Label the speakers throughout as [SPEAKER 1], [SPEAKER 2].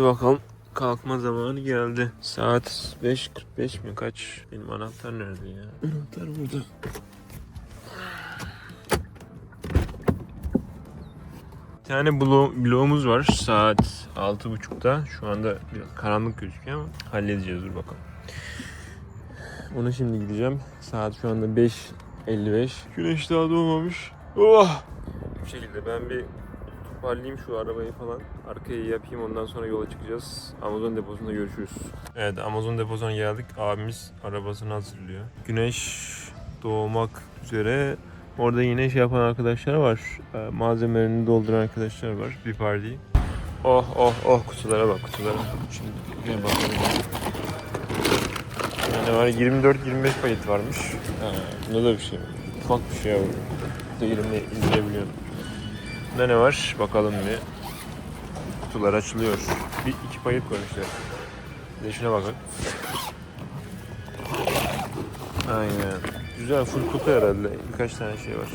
[SPEAKER 1] Hadi bakalım. Kalkma zamanı geldi. Saat 5.45 mi kaç? Benim anahtar nerede ya? Anahtar burada. Bir tane blo- bloğumuz var saat 6.30'da. Şu anda biraz karanlık gözüküyor ama halledeceğiz dur bakalım. Ona şimdi gideceğim. Saat şu anda 5.55. Güneş daha doğmamış. Oh! Bu şekilde ben bir toparlayayım şu arabayı falan. Arkaya yapayım ondan sonra yola çıkacağız. Amazon deposunda görüşürüz. Evet Amazon deposuna geldik. Abimiz arabasını hazırlıyor. Güneş doğmak üzere. Orada yine şey yapan arkadaşlar var. Ee, Malzemelerini dolduran arkadaşlar var. Bir parti. Oh oh oh kutulara bak kutulara. Şimdi bir bakalım. Yani var 24-25 paket varmış. Ha, bunda da bir şey var. Ufak bir şey var. Değilimle indirebiliyorum. Bunda ne var? Bakalım bir. Kutular açılıyor. Bir iki paket koymuşlar. Bir de şuna bakın. Aynen. Güzel full kutu herhalde. Birkaç tane şey var.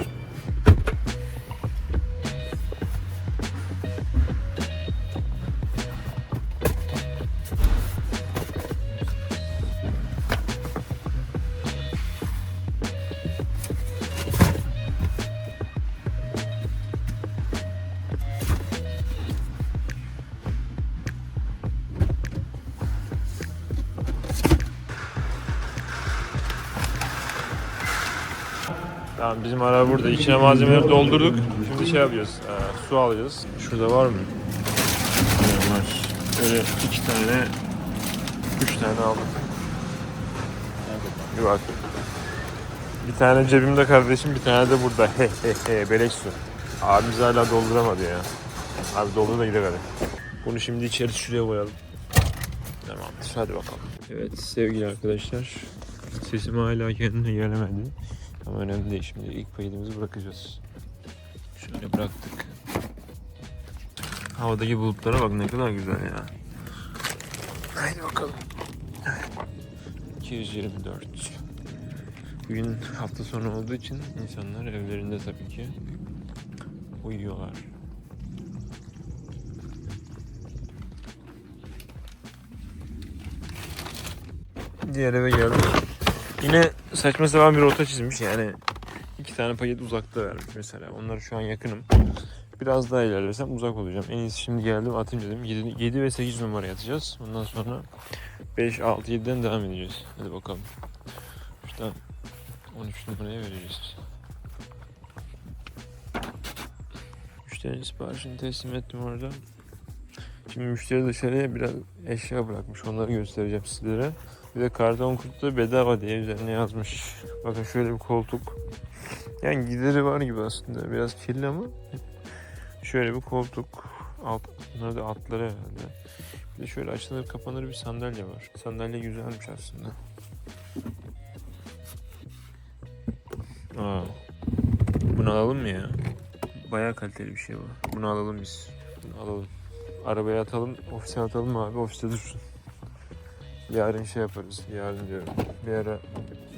[SPEAKER 1] Tamam bizim araba burada. İçine malzemeleri doldurduk. Şimdi şey yapacağız. e, su alacağız. Şurada var mı? Evet, var. Böyle iki tane, üç tane. Bir bak. Bir tane cebimde kardeşim, bir tane de burada. He he he, beleş su. Abimiz hala dolduramadı ya. Abi doldu da gidelim hadi. Bunu şimdi içeri şuraya koyalım. Tamamdır, hadi bakalım. Evet sevgili arkadaşlar. Sesim hala kendine gelemedi. Ama önemli değil. Şimdi ilk paydımızı bırakacağız. Şöyle bıraktık. Havadaki bulutlara bak ne kadar güzel ya. Haydi bakalım. 224. Bugün hafta sonu olduğu için insanlar evlerinde tabii ki uyuyorlar. Diğer eve geldim. Yine saçma sapan bir rota çizmiş yani. iki tane paket uzakta vermiş mesela. Onlar şu an yakınım. Biraz daha ilerlesem uzak olacağım. En iyisi şimdi geldim atayım dedim. 7, 7 ve 8 numara yatacağız. Ondan sonra 5, 6, 7'den devam edeceğiz. Hadi bakalım. Şuradan 13 numaraya vereceğiz. Müşterinin siparişini teslim ettim orada. Şimdi müşteri dışarıya biraz eşya bırakmış. Onları göstereceğim sizlere. Bir de karton kutuda bedava diye üzerine yazmış. Bakın şöyle bir koltuk. Yani gideri var gibi aslında. Biraz kirli ama. Şöyle bir koltuk. Alt, bunlar da altları herhalde. Bir de şöyle açılır kapanır bir sandalye var. Sandalye güzelmiş aslında. Aa, bunu alalım mı ya? Bayağı kaliteli bir şey bu. Bunu alalım biz. Bunu alalım. Arabaya atalım, ofise atalım abi, ofiste dursun. Yarın şey yaparız. Yarın diyorum. Bir ara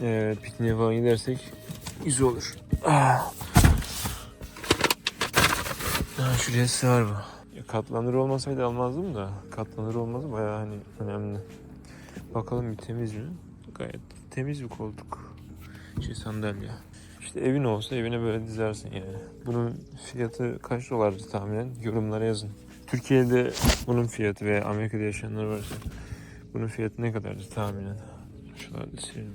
[SPEAKER 1] e, pikniğe falan gidersek güzel olur. Ah. Ha, şuraya sığar bu. Katlanır olmasaydı almazdım da. Katlanır olması bayağı hani önemli. Bakalım bir temiz mi? Gayet temiz bir koltuk. Şey sandalye. İşte evin olsa evine böyle dizersin yani. Bunun fiyatı kaç dolardı tahminen? Yorumlara yazın. Türkiye'de bunun fiyatı veya Amerika'da yaşayanlar varsa bunun fiyatı ne kadardı tahminen? Şöyle silelim.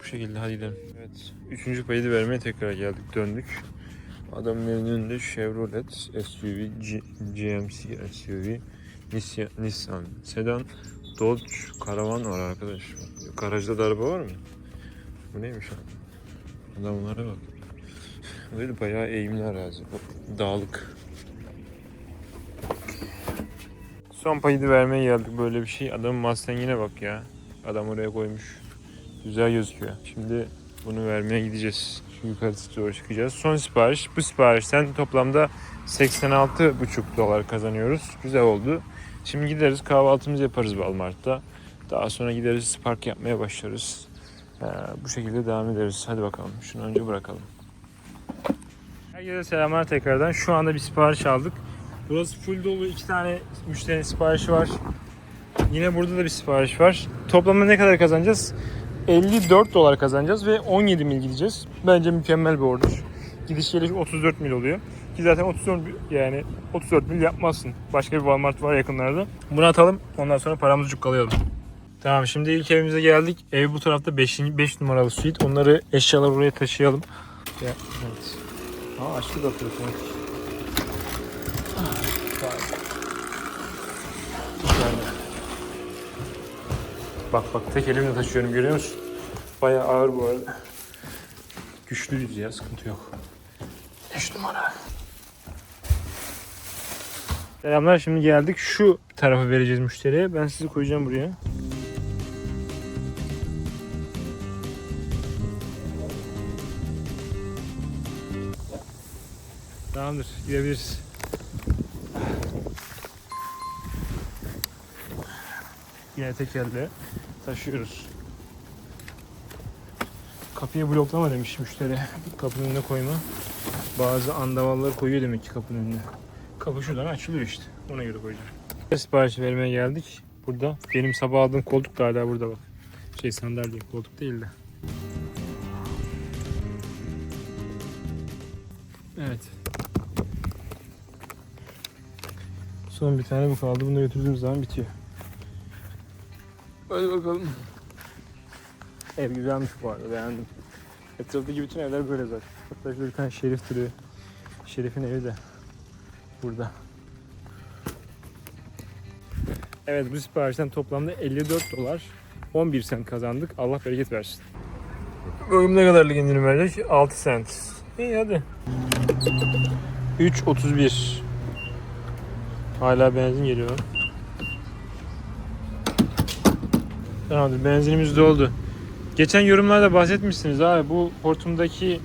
[SPEAKER 1] Bu şekilde hadi gidelim. Evet. Üçüncü payı vermeye tekrar geldik. Döndük. Adamın evinin önünde Chevrolet SUV, G- GMC SUV, Nissan, Nissan Sedan, Dodge Karavan var arkadaş. Garajda da var mı? Bu neymiş abi? Adamlara bak. Böyle bayağı eğimli arazi. Dağlık. Son da vermeye geldik böyle bir şey. Adamın Mustang'ine bak ya. Adam oraya koymuş. Güzel gözüküyor. Şimdi bunu vermeye gideceğiz. Şu yukarısı doğru çıkacağız. Son sipariş. Bu siparişten toplamda 86,5 dolar kazanıyoruz. Güzel oldu. Şimdi gideriz kahvaltımızı yaparız Walmart'ta. Daha sonra gideriz park yapmaya başlarız. Ee, bu şekilde devam ederiz. Hadi bakalım. Şunu önce bırakalım. Herkese selamlar tekrardan. Şu anda bir sipariş aldık. Burası full dolu. iki tane müşterinin siparişi var. Yine burada da bir sipariş var. Toplamda ne kadar kazanacağız? 54 dolar kazanacağız ve 17 mil gideceğiz. Bence mükemmel bir order. Gidiş geliş 34 mil oluyor. Ki zaten 34 mil- yani 34 mil yapmazsın. Başka bir Walmart var yakınlarda. Bunu atalım. Ondan sonra paramızı cukkalayalım. Tamam şimdi ilk evimize geldik. Ev bu tarafta 5. 5 numaralı suite. Onları eşyalar oraya taşıyalım. Ya, evet. Aa açlık atıyor Bak bak tek elimle taşıyorum görüyor musun? Bayağı ağır bu arada. Güçlüyüz ya sıkıntı yok. 5 numara. Selamlar şimdi geldik. Şu tarafı vereceğiz müşteriye. Ben sizi koyacağım buraya. Tamamdır gidebiliriz. Yine tekerle taşıyoruz. Kapıya bloklama demiş müşteri. Kapının önüne koyma. Bazı andavalları koyuyor demek ki kapının önüne. Kapı şuradan açılıyor işte. Ona göre koyacağım. Sipariş vermeye geldik. Burada. Benim sabah aldığım koltuk da hala burada bak. Şey sandalye koltuk değil de. Evet. Son bir tane bu kaldı. Bunu götürdüğümüz zaman bitiyor. Hadi bakalım. Ev güzelmiş bu arada beğendim. Etraftaki bütün evler böyle zaten. Hatta şurada bir tane şerif duruyor. Şerif'in evi de burada. Evet bu siparişten toplamda 54 dolar 11 sent kazandık. Allah bereket versin. Bölüm ne kadarlık indirim verecek? 6 sent. İyi hadi. 3.31 Hala benzin geliyor. Tamamdır benzinimiz doldu. Geçen yorumlarda bahsetmişsiniz abi bu hortumdaki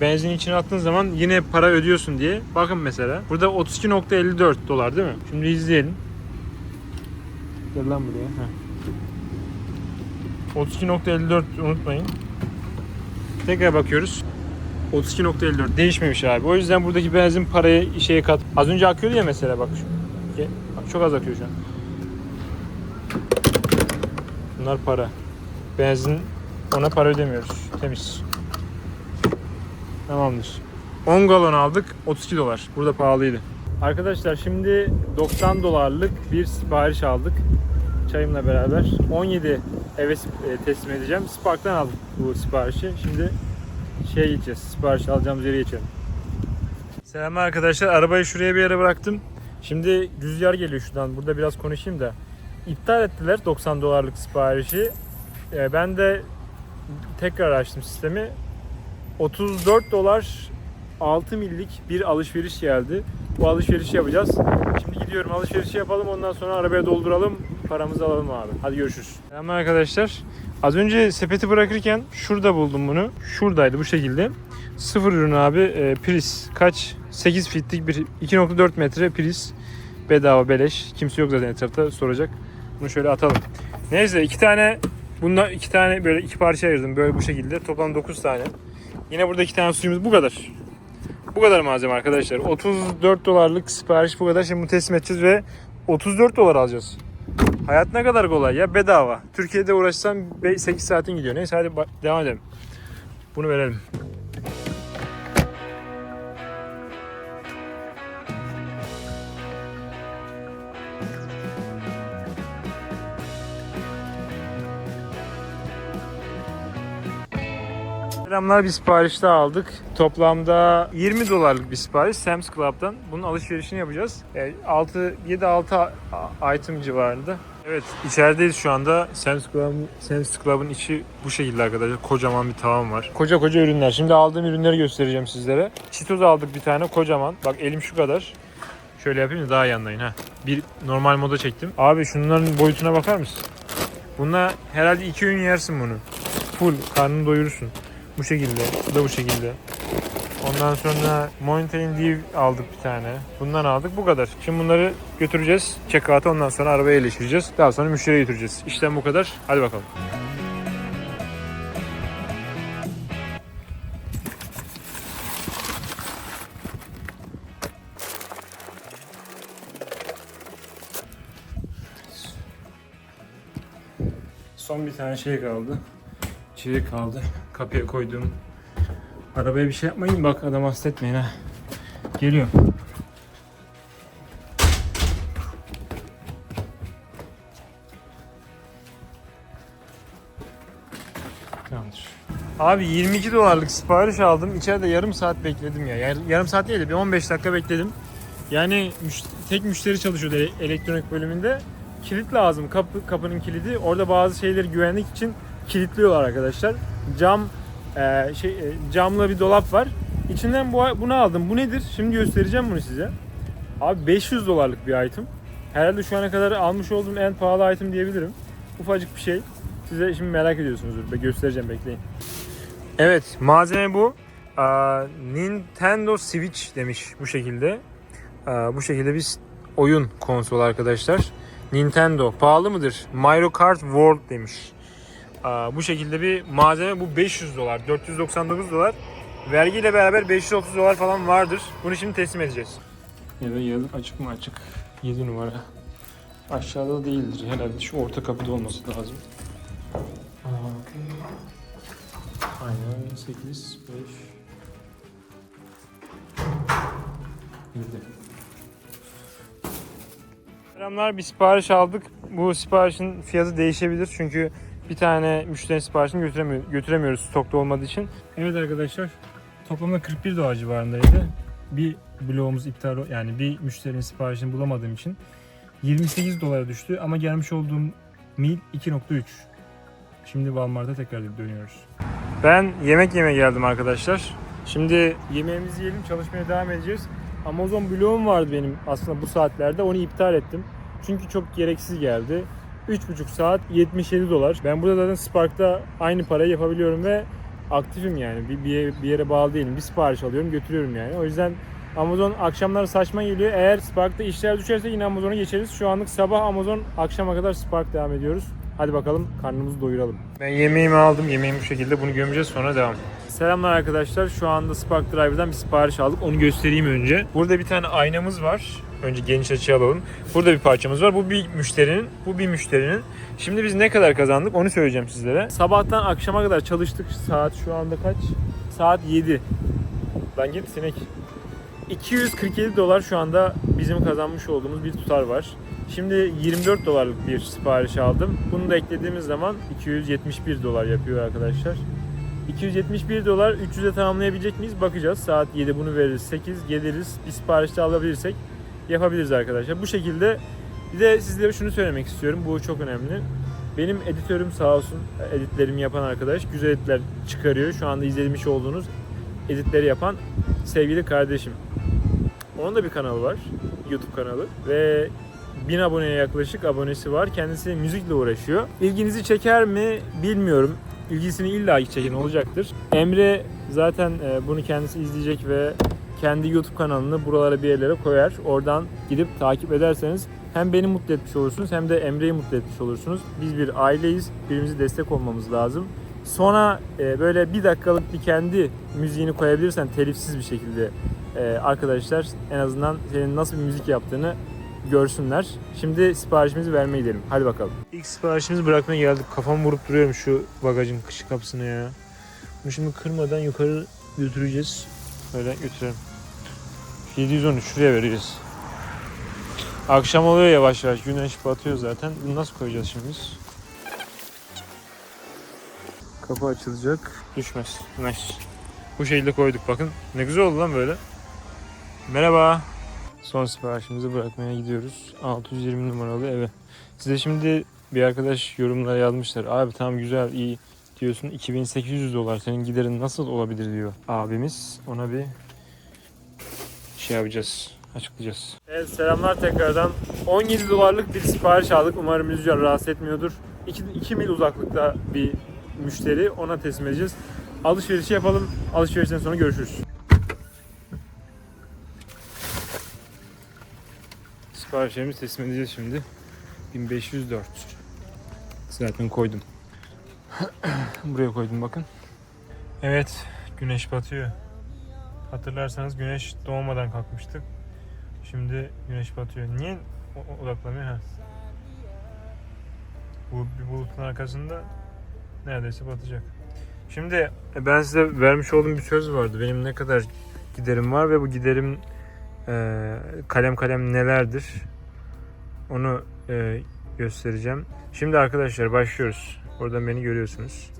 [SPEAKER 1] benzin içine attığın zaman yine para ödüyorsun diye. Bakın mesela. Burada 32.54 dolar değil mi? Şimdi izleyelim. Gel lan buraya. Heh. 32.54 unutmayın. Tekrar bakıyoruz. 32.54 değişmemiş abi. O yüzden buradaki benzin parayı şeye kat. Az önce akıyordu ya mesela bak. şu- Bak çok az akıyor şu an. Bunlar para. Benzin ona para ödemiyoruz. Temiz. Tamamdır. 10 galon aldık. 32 dolar. Burada pahalıydı. Arkadaşlar şimdi 90 dolarlık bir sipariş aldık. Çayımla beraber. 17 eve e, teslim edeceğim. Spark'tan aldık bu siparişi. Şimdi şeye gideceğiz. Sipariş alacağımız yere geçelim. Selam arkadaşlar. Arabayı şuraya bir yere bıraktım. Şimdi rüzgar geliyor şuradan. Burada biraz konuşayım da. İptal ettiler 90 dolarlık siparişi. Ee, ben de tekrar açtım sistemi. 34 dolar 6 millik bir alışveriş geldi. Bu alışverişi yapacağız. Şimdi gidiyorum alışverişi yapalım ondan sonra arabaya dolduralım. Paramızı alalım abi. Hadi görüşürüz. Selam arkadaşlar. Az önce sepeti bırakırken şurada buldum bunu. Şuradaydı bu şekilde. Sıfır ürün abi. E, priz kaç? 8 fitlik bir 2.4 metre priz. Bedava beleş. Kimse yok zaten etrafta soracak. Bunu şöyle atalım. Neyse iki tane bundan iki tane böyle iki parça ayırdım böyle bu şekilde. Toplam 9 tane. Yine burada iki tane suyumuz bu kadar. Bu kadar malzeme arkadaşlar. 34 dolarlık sipariş bu kadar. Şimdi bunu teslim edeceğiz ve 34 dolar alacağız. Hayat ne kadar kolay ya bedava. Türkiye'de uğraşsam 8 saatin gidiyor. Neyse hadi devam edelim. Bunu verelim. Selamlar bir sipariş daha aldık. Toplamda 20 dolarlık bir sipariş Sam's Club'dan. Bunun alışverişini yapacağız. 6 7-6 item civarında. Evet içerideyiz şu anda. Sam's Club'ın Sam's Club'ın içi bu şekilde arkadaşlar. Kocaman bir tavan var. Koca koca ürünler. Şimdi aldığım ürünleri göstereceğim sizlere. Cheetos aldık bir tane kocaman. Bak elim şu kadar. Şöyle yapayım da daha iyi anlayın ha. Bir normal moda çektim. Abi şunların boyutuna bakar mısın? Bununla herhalde iki öğün yersin bunu. Full karnını doyurursun. Bu şekilde. Bu da bu şekilde. Ondan sonra Mountain Dew aldık bir tane. Bundan aldık bu kadar. Şimdi bunları götüreceğiz. Checkout'a ondan sonra arabaya eleştireceğiz. Daha sonra müşteriye götüreceğiz. İşten bu kadar. Hadi bakalım. Son bir tane şey kaldı. İçeri kaldı. Kapıya koyduğum. Arabaya bir şey yapmayın bak adam hasta etmeyin ha. Geliyor. Tamamdır. Abi 22 dolarlık sipariş aldım. İçeride yarım saat bekledim ya. Yar- yarım saat değil de bir 15 dakika bekledim. Yani müş- tek müşteri çalışıyordu ele- elektronik bölümünde. Kilit lazım. Kapı kapının kilidi. Orada bazı şeyleri güvenlik için kilitliyorlar arkadaşlar. Cam e, şey e, camlı bir dolap var. İçinden bu bunu aldım. Bu nedir? Şimdi göstereceğim bunu size. Abi 500 dolarlık bir item. Herhalde şu ana kadar almış olduğum en pahalı item diyebilirim. Ufacık bir şey. Size şimdi merak ediyorsunuzdur. Be- Göstereceğim bekleyin. Evet malzeme bu. Nintendo Switch demiş bu şekilde. Bu şekilde bir oyun konsolu arkadaşlar. Nintendo pahalı mıdır? Mario Kart World demiş. Bu şekilde bir malzeme bu 500 dolar 499 dolar. Vergiyle beraber 530 dolar falan vardır. Bunu şimdi teslim edeceğiz. Ya da yazı açık mı açık? 7 numara. Aşağıda da değildir herhalde. Şu orta kapıda olması lazım. Aa. Aynen 8, 5, 7. Selamlar bir sipariş aldık. Bu siparişin fiyatı değişebilir çünkü bir tane müşterinin siparişini götüremiyor, götüremiyoruz stokta olmadığı için. Evet arkadaşlar toplamda 41 dolar civarındaydı. Bir bloğumuz iptal yani bir müşterinin siparişini bulamadığım için 28 dolara düştü ama gelmiş olduğum mil 2.3. Şimdi Walmart'a tekrar dönüyoruz. Ben yemek yemeye geldim arkadaşlar. Şimdi yemeğimizi yiyelim, çalışmaya devam edeceğiz. Amazon bloğum vardı benim aslında bu saatlerde. Onu iptal ettim. Çünkü çok gereksiz geldi. 3,5 saat 77 dolar. Ben burada zaten Spark'ta aynı parayı yapabiliyorum ve aktifim yani. Bir, bir, yere, bir yere bağlı değilim. Bir sipariş alıyorum, götürüyorum yani. O yüzden Amazon akşamları saçma geliyor. Eğer Spark'ta işler düşerse yine Amazon'a geçeriz. Şu anlık sabah Amazon, akşama kadar Spark devam ediyoruz. Hadi bakalım karnımızı doyuralım. Ben yemeğimi aldım. Yemeğim bu şekilde. Bunu gömeceğiz sonra devam. Selamlar arkadaşlar. Şu anda Spark Drive'dan bir sipariş aldık. Onu göstereyim önce. Burada bir tane aynamız var. Önce geniş açı alalım. Burada bir parçamız var. Bu bir müşterinin. Bu bir müşterinin. Şimdi biz ne kadar kazandık onu söyleyeceğim sizlere. Sabahtan akşama kadar çalıştık. Saat şu anda kaç? Saat 7. Lan git sinek. 247 dolar şu anda bizim kazanmış olduğumuz bir tutar var. Şimdi 24 dolarlık bir sipariş aldım. Bunu da eklediğimiz zaman 271 dolar yapıyor arkadaşlar. 271 dolar 300'e tamamlayabilecek miyiz? Bakacağız. Saat 7 bunu veririz. 8 geliriz. Bir sipariş de alabilirsek yapabiliriz arkadaşlar. Bu şekilde bir de sizlere şunu söylemek istiyorum. Bu çok önemli. Benim editörüm sağ olsun editlerimi yapan arkadaş güzel editler çıkarıyor. Şu anda izlemiş olduğunuz editleri yapan sevgili kardeşim. Onun da bir kanalı var. YouTube kanalı ve 1000 aboneye yaklaşık abonesi var. Kendisi müzikle uğraşıyor. İlginizi çeker mi bilmiyorum. İlgisini illa çeken olacaktır. Emre zaten e, bunu kendisi izleyecek ve kendi YouTube kanalını buralara bir yerlere koyar. Oradan gidip takip ederseniz hem beni mutlu etmiş olursunuz hem de Emre'yi mutlu etmiş olursunuz. Biz bir aileyiz. Birbirimize destek olmamız lazım. Sonra e, böyle bir dakikalık bir kendi müziğini koyabilirsen telifsiz bir şekilde e, arkadaşlar en azından senin nasıl bir müzik yaptığını görsünler. Şimdi siparişimizi vermeye gidelim. Hadi bakalım. İlk siparişimizi bırakmaya geldik. Kafamı vurup duruyorum şu bagajın kışı kapısına ya. Bunu şimdi kırmadan yukarı götüreceğiz. Böyle götürelim. 713 şuraya vereceğiz. Akşam oluyor yavaş yavaş. Güneş batıyor zaten. Bunu nasıl koyacağız şimdi? Kapı açılacak. Düşmez. Nice. Bu şekilde koyduk bakın. Ne güzel oldu lan böyle. Merhaba. Son siparişimizi bırakmaya gidiyoruz. 620 numaralı eve. Size şimdi bir arkadaş yorumlara yazmışlar. Abi tamam güzel iyi diyorsun. 2800 dolar senin giderin nasıl olabilir diyor abimiz. Ona bir şey yapacağız. Açıklayacağız. Evet selamlar tekrardan. 17 dolarlık bir sipariş aldık. Umarım rüzgar rahatsız etmiyordur. 2, 2 mil uzaklıkta bir müşteri. Ona teslim edeceğiz. Alışverişi yapalım. Alışverişten sonra görüşürüz. Siparişlerimizi teslim edeceğiz şimdi. 1504. Zaten koydum. Buraya koydum bakın. Evet, güneş batıyor. Hatırlarsanız güneş doğmadan kalkmıştık. Şimdi güneş batıyor. Niye odaklanıyor ha? Bu bir bulutun arkasında neredeyse batacak. Şimdi e, ben size vermiş olduğum bir söz vardı. Benim ne kadar giderim var ve bu giderim e, kalem kalem nelerdir onu e, göstereceğim. Şimdi arkadaşlar başlıyoruz. Oradan beni görüyorsunuz.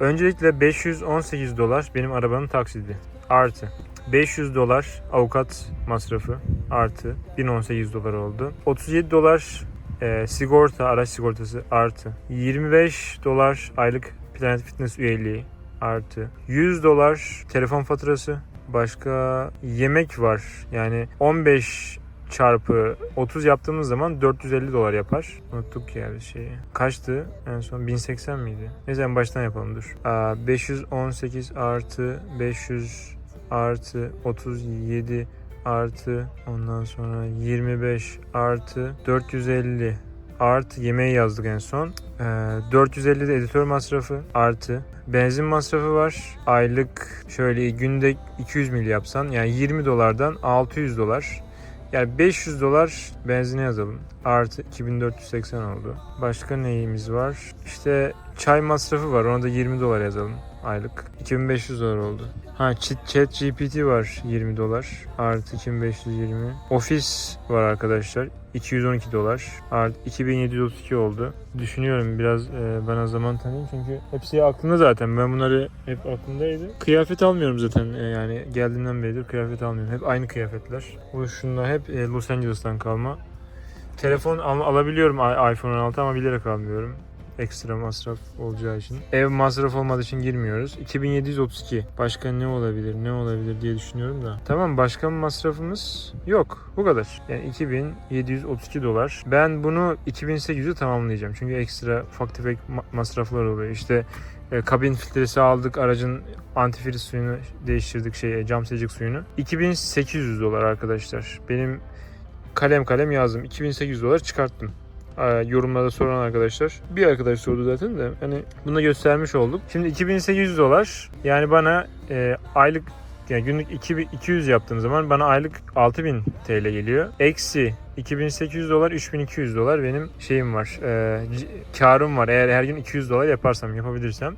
[SPEAKER 1] Öncelikle 518 dolar benim arabanın taksidi. Artı 500 dolar avukat masrafı artı 1018 dolar oldu. 37 dolar e, sigorta, araç sigortası artı 25 dolar aylık Planet Fitness üyeliği artı 100 dolar telefon faturası başka yemek var yani 15 çarpı 30 yaptığımız zaman 450 dolar yapar. Unuttuk ya bir şeyi. Kaçtı? En son 1080 miydi? Neyse en baştan yapalım dur. Aa, 518 artı 500 artı 37 artı ondan sonra 25 artı 450 artı yemeği yazdık en son. Ee, 450 de editör masrafı artı benzin masrafı var. Aylık şöyle günde 200 mil yapsan yani 20 dolardan 600 dolar. Yani 500 dolar benzine yazalım. Artı 2480 oldu. Başka neyimiz var? İşte çay masrafı var. Ona da 20 dolar yazalım aylık. 2500 dolar oldu. Ha chat, GPT var 20 dolar. Artı 2520. Ofis var arkadaşlar. 212 dolar. Artı 2732 oldu. Düşünüyorum biraz e, bana zaman tanıyayım çünkü hepsi aklımda zaten. Ben bunları hep aklımdaydı. Kıyafet almıyorum zaten e, yani geldiğimden beridir kıyafet almıyorum. Hep aynı kıyafetler. Bu şunlar hep e, Los Angeles'tan kalma. Telefon al- alabiliyorum iPhone 16 ama bilerek almıyorum. Ekstra masraf olacağı için. Ev masraf olmadığı için girmiyoruz. 2732. Başka ne olabilir, ne olabilir diye düşünüyorum da. Tamam başka bir masrafımız yok. Bu kadar. Yani 2732 dolar. Ben bunu 2800'e tamamlayacağım. Çünkü ekstra ufak tefek ma- masraflar oluyor. İşte e, kabin filtresi aldık. Aracın antifriz suyunu değiştirdik. Şey, cam silecek suyunu. 2800 dolar arkadaşlar. Benim kalem kalem yazdım. 2800 dolar çıkarttım. Ee, yorumlarda soran arkadaşlar. Bir arkadaş sordu zaten de. Hani bunu göstermiş olduk. Şimdi 2800 dolar yani bana e, aylık yani günlük 2000 200 yaptığım zaman bana aylık 6000 TL geliyor. Eksi 2800 dolar 3200 dolar benim şeyim var. E, karım var. Eğer her gün 200 dolar yaparsam yapabilirsem.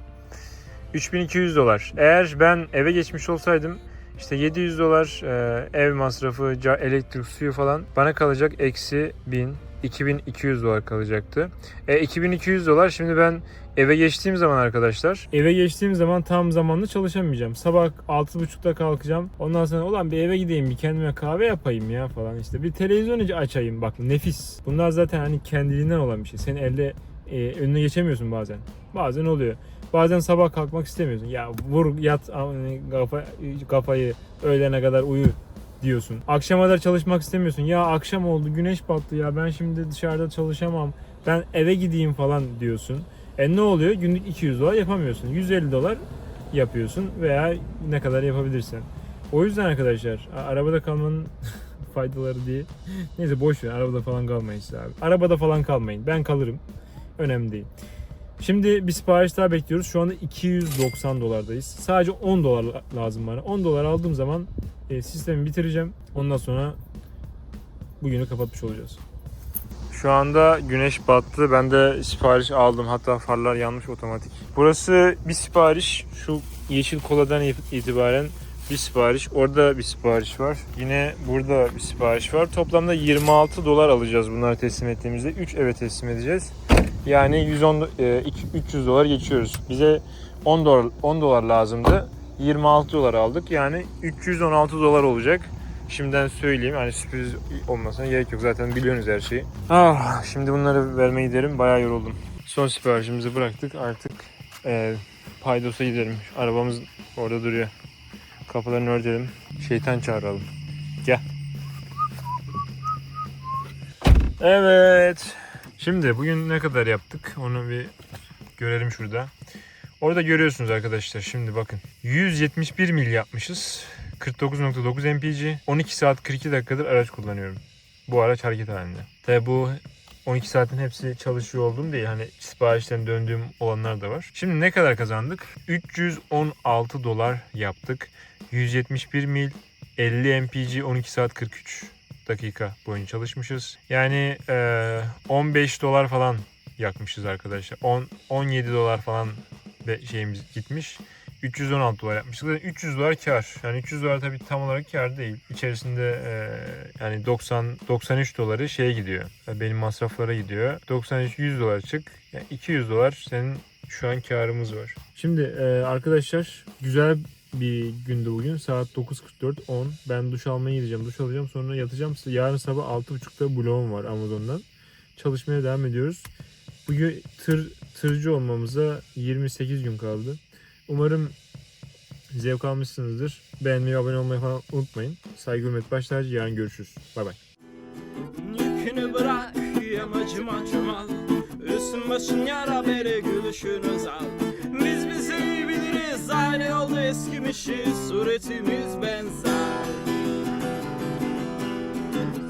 [SPEAKER 1] 3200 dolar. Eğer ben eve geçmiş olsaydım işte 700 dolar e, ev masrafı, elektrik, suyu falan bana kalacak eksi 1000, 2200 dolar kalacaktı. E, 2200 dolar şimdi ben eve geçtiğim zaman arkadaşlar eve geçtiğim zaman tam zamanlı çalışamayacağım. Sabah 6.30'da kalkacağım. Ondan sonra ulan bir eve gideyim bir kendime kahve yapayım ya falan işte. Bir televizyon açayım bak nefis. Bunlar zaten hani kendiliğinden olan bir şey. Senin elde e, önüne geçemiyorsun bazen. Bazen oluyor. Bazen sabah kalkmak istemiyorsun. Ya vur yat hani kafa, kafayı öğlene kadar uyu diyorsun. Akşama kadar çalışmak istemiyorsun. Ya akşam oldu güneş battı ya ben şimdi dışarıda çalışamam. Ben eve gideyim falan diyorsun. E ne oluyor? Günlük 200 dolar yapamıyorsun. 150 dolar yapıyorsun veya ne kadar yapabilirsen. O yüzden arkadaşlar arabada kalmanın faydaları diye. Neyse boş ver arabada falan kalmayın siz abi. Arabada falan kalmayın. Ben kalırım. Önemli değil. Şimdi bir sipariş daha bekliyoruz. Şu anda 290 dolardayız. Sadece 10 dolar la- lazım bana. 10 dolar aldığım zaman e, sistemi bitireceğim. Ondan sonra bugünü kapatmış olacağız. Şu anda güneş battı. Ben de sipariş aldım. Hatta farlar yanmış otomatik. Burası bir sipariş. Şu yeşil koladan itibaren bir sipariş. Orada bir sipariş var. Yine burada bir sipariş var. Toplamda 26 dolar alacağız bunları teslim ettiğimizde. 3 eve teslim edeceğiz. Yani 110 do- e, iki- 300 dolar geçiyoruz. Bize 10 dolar 10 dolar lazımdı. 26 dolar aldık. Yani 316 dolar olacak. Şimdiden söyleyeyim hani sürpriz olmasına gerek yok. Zaten biliyorsunuz her şeyi. Ah, şimdi bunları vermeye giderim. Bayağı yoruldum. Son siparişimizi bıraktık. Artık e, Paydos'a gidelim. Arabamız orada duruyor. Kapılarını örtelim. Şeytan çağıralım. Gel. Evet. Şimdi bugün ne kadar yaptık onu bir görelim şurada. Orada görüyorsunuz arkadaşlar şimdi bakın. 171 mil yapmışız. 49.9 mpg. 12 saat 42 dakikadır araç kullanıyorum. Bu araç hareket halinde. Tabi bu 12 saatin hepsi çalışıyor olduğum değil. Hani siparişten döndüğüm olanlar da var. Şimdi ne kadar kazandık? 316 dolar yaptık. 171 mil 50 mpg 12 saat 43 dakika boyunca çalışmışız. Yani eee, 15 dolar falan yakmışız arkadaşlar. 10 17 dolar falan be- şeyimiz gitmiş. 316 dolar yapmıştık. Zaten 300 dolar kar. Yani 300 dolar tabii tam olarak kar değil. İçerisinde e, yani 90 93 doları şeye gidiyor. Benim masraflara gidiyor. 93 100 dolar çık. Yani 200 dolar senin şu an karımız var. Şimdi e, arkadaşlar güzel bir gündü bugün. Saat 9.44 10. Ben duş almaya gideceğim. Duş alacağım sonra yatacağım. Yarın sabah 6.30'da bloğum var Amazon'dan. Çalışmaya devam ediyoruz. Bugün tır tırcı olmamıza 28 gün kaldı. Umarım zevk almışsınızdır. Beğenmeyi, abone olmayı falan unutmayın. Saygı hürmet başlarcı. Yarın görüşürüz. Bay bay.
[SPEAKER 2] Yükünü bırak yamacıma çumal Üstün başın yara beri gülüşünüz al Biz bizi biliriz aynı yolda eskimişiz Suretimiz benzer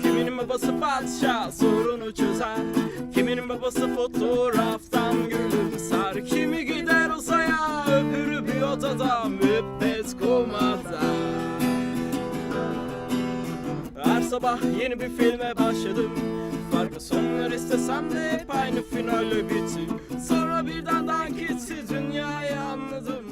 [SPEAKER 2] Kiminin babası padişah sorunu çözer Kiminin babası fotoğraftan gülümser Kimi gider uzaya öbürü bir odada müebbet komada her sabah yeni bir filme başladım. Farklı sonlar istesem de hep aynı finalle bitti. Sonra birden dank etti dünya yandı